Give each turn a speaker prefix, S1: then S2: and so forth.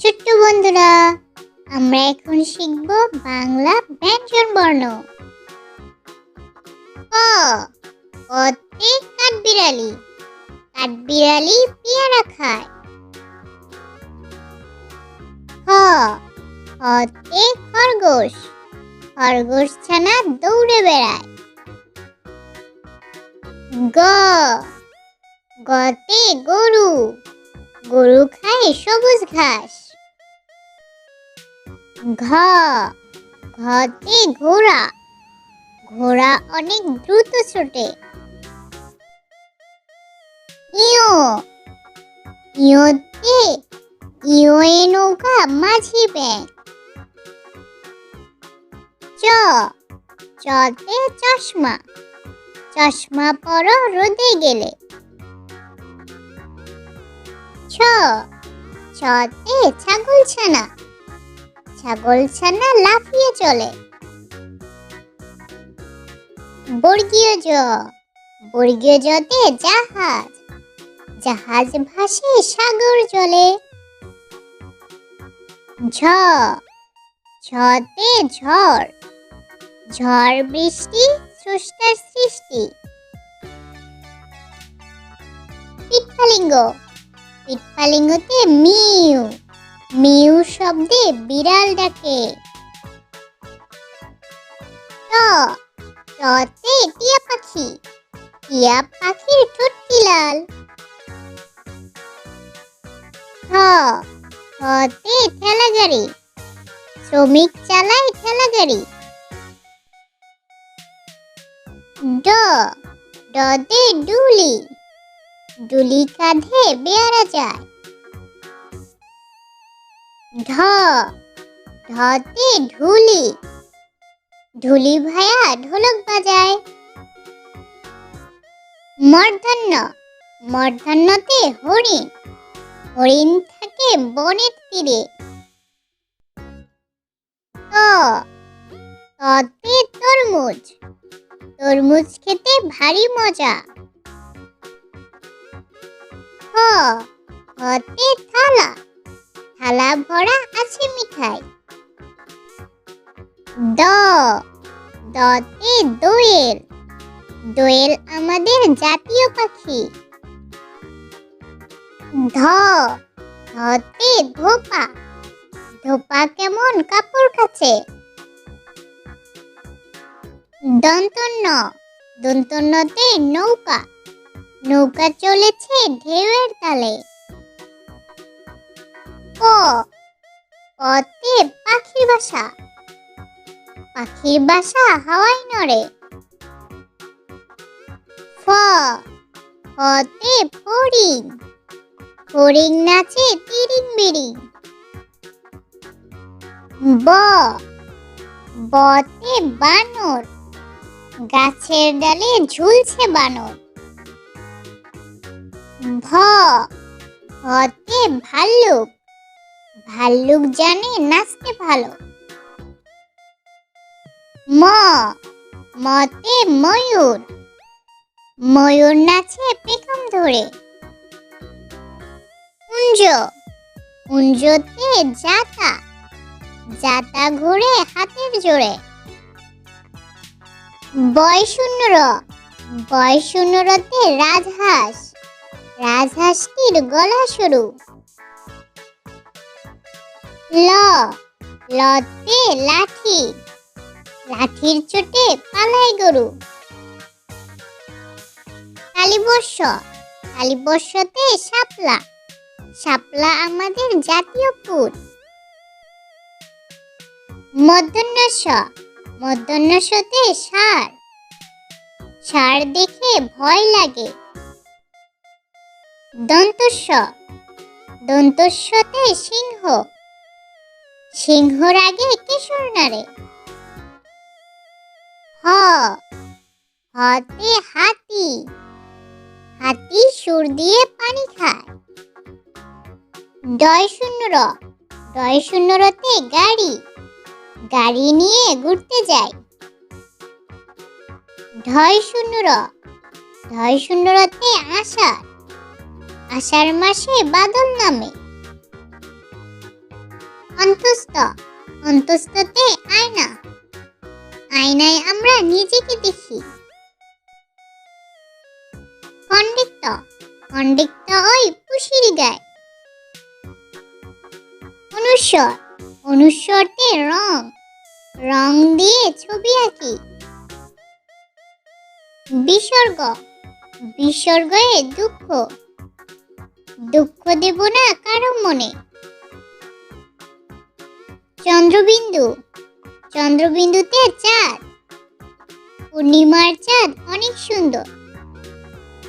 S1: ছোট্ট বন্ধুরা, আমরা এখন শিখব বাংলা ব্যঞ্জন বর্ণ। ক কতে কাঠবিড়ালি। কাঠবিড়ালি পেয়ারা খায়। খ হতে খরগোশ। খরগোশ ছানা দৌড়ে বেড়ায়। গ, গতে গরু। গরু খায় সবুজ ঘাস। ঘ ঘতে ঘোড়া। ঘোড়া অনেক দ্রুত ছোটে। ইয়ো, ইয়োতে ইয়োয়ে নৌকা মাঝি ব্যাগ চ, চতে চশমা। চশমা পর রোদে গেলে। ছ ছতে ছাগল ছানা ছাগল ছানা লাফিয়ে চলে। বর্গীয় জ। বর্গীয় জতে জাহাজ। জাহাজ ভাসে সাগর জলে। ঝ। ঝতে ঝড়। ঝড় বৃষ্টি, স্রষ্টার সৃষ্টি। পিঠফালিঙ্গ পিঠফালিঙ্গতে মিউ। মিউ শব্দে বিড়াল ডাকে। ট টতে টিয়া পাখি। টিয়া পাখির ঠোঁটটি লাল। ঠ ঠতে ঠেলা গাড়ি শ্রমিক চালায় ঠেলা গাড়ি ড ডতে ডুলি। ডুলি কাঁধে বেয়ারা যায়। ঢ ঢতে ঢুলি ঢুলি ভায়া ঢোলক বাজায়। মর্ধন্য, মর্ধন্যতে হরিণ। হরিণ থাকে বনের তীরে। ত, ততে তরমুজ। তরমুজ খেতে ভারী মজা। হ হতে থালা। ভরা আছে মিঠাই। দ, দতে দোয়েল। দোয়েল আমাদের জাতীয় পাখি। ধ, ধতে ধোপা। ধোপা কেমন কাপড় কাছে? দন্তন্য দন্তন্যতে নৌকা। নৌকা চলেছে ঢেউয়ের তালে। প পতে পাখির বাসা। পাখির বাসা হাওয়ায় নড়ে। ফ ফতে ফড়িং। ফড়িং নাচে তিরিং বিরিং। ব, বতে বানর। গাছের ডালে ঝুলছে বানর। ভ ভতে ভাল্লুক। ভাল্লুক জানে, নাচতে ভালো। ম, মতে ময়ূর। ময়ূর নাচে পেখম ধরে। কুঞ্জ, কুঞ্জতে জাতা জাতা ঘুরে হাতের জোরে। বয় শূন্য বয় শূন্য রতে রাজহাঁস। রাজহাঁসটির গলা সরু। ল, লতে লাঠি, লাঠির চোটে পালায় গরু। কালীবর্ষ কালীবর্ষতে শাপলা শাপলা আমাদের জাতীয় ফুল মধ্যাহ্নস মধ্যাহ্নসতে সার সার দেখে ভয় লাগে। দন্তস্ব দন্তস্বতে সিংহ সিংহর আগে কিশোর নারে হ, হতে হাতি। হাতি সুর দিয়ে পানি খায়। ডয় শূন্য র, ডয় শূন্য রতে গাড়ি। গাড়ি নিয়ে ঘুরতে যায়। ঢয় শূন্য র, ঢয় শূন্য রতে আষাঢ়। আষাঢ় মাসে বাদল নামে। অন্তস্থ। অন্তস্থতে আয়না। আয়নায় আমরা নিজেকে দেখি। খণ্ডিত খণ্ডিত ওই পুশির গায়। অনুস্বর। অনুস্বরতে রং। রং দিয়ে ছবি আঁকি। বিসর্গ। বিসর্গে দুঃখ। দুঃখ দেব না কারও মনে। চন্দ্রবিন্দু। চন্দ্রবিন্দুতে চাঁদ। পূর্ণিমার চাঁদ অনেক সুন্দর।